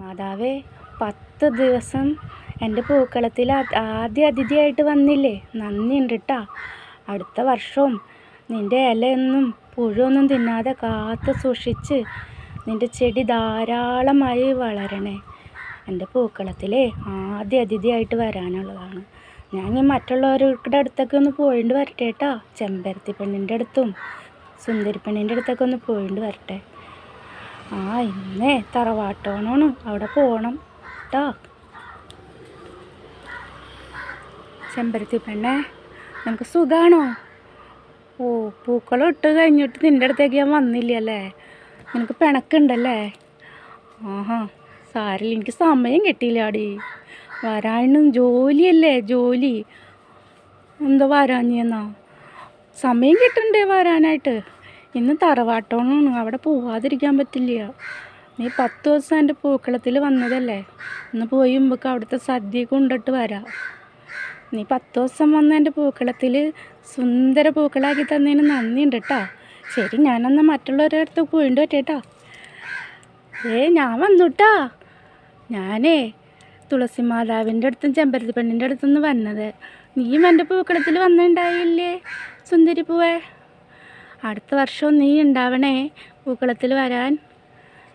മാതാവേ പത്ത് ദിവസം എന്റെ പൂക്കളത്തിൽ ആദ്യ അതിഥിയായിട്ട് വന്നില്ലേ? നന്ദിയുണ്ട് കേട്ടാ അടുത്ത വർഷവും നിന്റെ ഇലയൊന്നും പുഴുവൊന്നും തിന്നാതെ കാത്ത് സൂക്ഷിച്ച് നിന്റെ ചെടി ധാരാളമായി വളരണേ. എന്റെ പൂക്കളത്തിലെ ആദ്യ അതിഥിയായിട്ട് വരാനുള്ളതാണ്. ഞാൻ ഈ മറ്റുള്ളവരുടെ അടുത്തൊക്കെ ഒന്ന് പോയിട്ട് വരട്ടെ കേട്ടോ. ചെമ്പരത്തി പെണ്ണിന്റെ അടുത്തും സുന്ദരി പെണ്ണിന്റെ അടുത്തൊക്കെ ഒന്ന് പോയിട്ട് വരട്ടെ. ആ ഇന്നേ തറവാട്ടോണാണ് അവിടെ പോകണം കേട്ടോ ചെമ്പരത്തി പെണ്ണേ നമുക്ക് സുഖാണോ? ഓ പൂക്കളം ഇട്ട് കഴിഞ്ഞിട്ട് നിന്റെ അടുത്തേക്ക് ഞാൻ വന്നില്ല അല്ലേ? നിനക്ക് പിണക്കുണ്ടല്ലേ? ആഹാ സാരില്ല എനിക്ക് സമയം കിട്ടിയില്ല ആടി വരാനും ജോലിയല്ലേ ജോലി. എന്താ വരാഞ്ഞെന്നാ സമയം കിട്ടണ്ടേ വരാനായിട്ട്? ഇന്ന് തറവാട്ടോണാണ്. അവിടെ പോവാതിരിക്കാൻ പറ്റില്ല. നീ പത്ത് ദിവസം എന്റെ പൂക്കളത്തിൽ വന്നതല്ലേ? ഇന്ന് പോയി മുമ്പൊക്കെ അവിടുത്തെ സദ്യ കൊണ്ടിട്ട് വരാം. നീ പത്ത് ദിവസം വന്ന എന്റെ പൂക്കളത്തിൽ സുന്ദര പൂക്കളാക്കി തന്നതിന് നന്ദിയുണ്ട് കേട്ടോ ശരി ഞാനന്ന് മറ്റുള്ളവരുടെ അടുത്ത് പോയിട്ട് പറ്റേട്ടാ. ഏ ഞാൻ വന്നുട്ടാ ഞാനേ തുളസി മാതാവിന്റെ അടുത്തും ചെമ്പരത്തി പെണ്ണിന്റെ അടുത്തുനിന്ന് വന്നത്. നീയും എന്റെ പൂക്കളത്തിൽ വന്നിട്ടുണ്ടായില്ലേ സുന്ദരി പൂവേ? അടുത്ത വർഷവും നീ ഉണ്ടാവണേ. പൂക്കളത്തിൽ വരാൻ.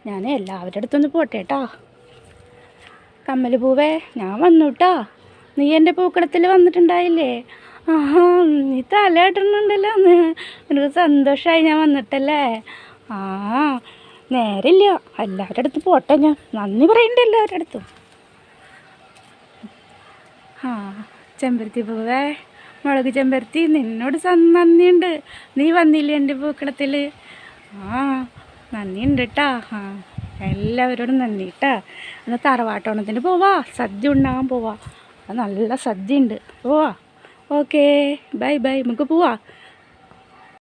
ഞാൻ എല്ലാവരുടെ അടുത്തൊന്ന് പോട്ടെ കേട്ടോ കമ്മൽ പൂവേ ഞാൻ വന്നു കേട്ടോ നീ എന്റെ പൂക്കളത്തിൽ വന്നിട്ടുണ്ടായില്ലേ? ആഹാ നീ തലയിട്ടുണ്ടല്ലോ അന്ന് എനിക്ക് സന്തോഷമായി ഞാൻ വന്നിട്ടല്ലേ? ആ നേരില്ല. എല്ലാവരുടെ അടുത്ത് പോട്ടെ ഞാൻ. നന്ദി പറയണ്ട എല്ലാവരുടെ അടുത്തും. ആ ചെമ്പരത്തി പൂവേ മുളക് ചെമ്പരത്തി നിന്നോട് നന്ദിയുണ്ട്. നീ വന്നില്ലേ എന്റെ പൂക്കളത്തിൽ ആ നന്ദിയുണ്ട് കേട്ടാ ആ എല്ലാവരോടും നന്ദി കേട്ടാ എന്നാൽ തറവാട്ടോണത്തിന് പോവാ. സദ്യ ഉണ്ടാകാൻ പോവാ. നല്ല സദ്യ ഉണ്ട് പോവാ. ഓക്കേ. Bye bye. നമുക്ക് പോവാ.